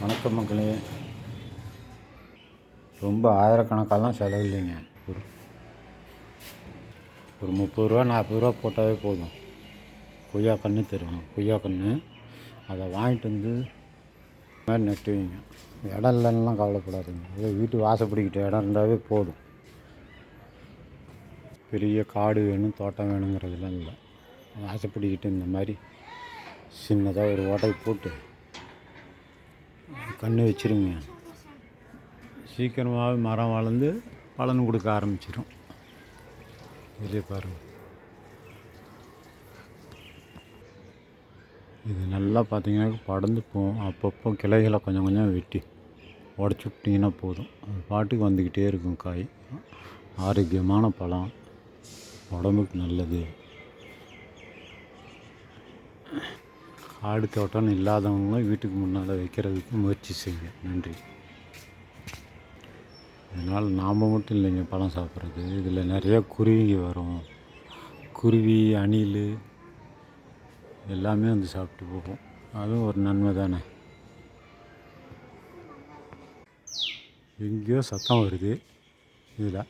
வணக்கம் மக்களே. ரொம்ப ஆயிரக்கணக்காலாம் செலவு இல்லைங்க ஒரு ஒரு முப்பது ரூபா நாற்பது ரூபா போட்டாவே போதும். கொய்யா கன்று தருவாங்க கொய்யா கன்று அதை வாங்கிட்டு வந்து மாதிரி நட்டுவீங்க. இடம் இல்லைன்னா கவலைப்படாதுங்க. அதே வீட்டு வாசப்படிக்கிட்ட இடம் இருந்தாவே போதும். பெரிய காடு வேணும் தோட்டம் வேணுங்கிறதுலாம் இல்லை. வாசப்படிக்கிட்ட இந்த மாதிரி சின்னதாக ஒரு ஓட்டை போட்டு கன்று வச்சிருங்க. சீக்கிரமாகவே மரம் வளர்ந்து பலன் கொடுக்க ஆரம்பிச்சிடும் இதே பாருங்கள் இது நல்லா பார்த்தீங்கன்னா படர்ந்து போகும் அப்பப்போ கிளைகளை கொஞ்சம் கொஞ்சம் வெட்டி உடச்சி விட்டிங்கன்னா போதும். அது பாட்டுக்கு வந்துக்கிட்டே இருக்கும் காய். ஆரோக்கியமான பழம். உடம்புக்கு நல்லது. ஆடு தோட்டம்னு இல்லாதவங்களும் வீட்டுக்கு முன்னால் வைக்கிறதுக்கு முயற்சி செய்யுங்க. நன்றி. இதனால் நாம் மட்டும் இல்லைங்க பழம் சாப்பிட்றது. இதில் நிறைய குருவிங்க வரும். குருவி அணில் எல்லாமே வந்து சாப்பிட்டு போகும். அதுவும் ஒரு நன்மை தானே. எங்கேயோ சத்தம் வருது. இதில்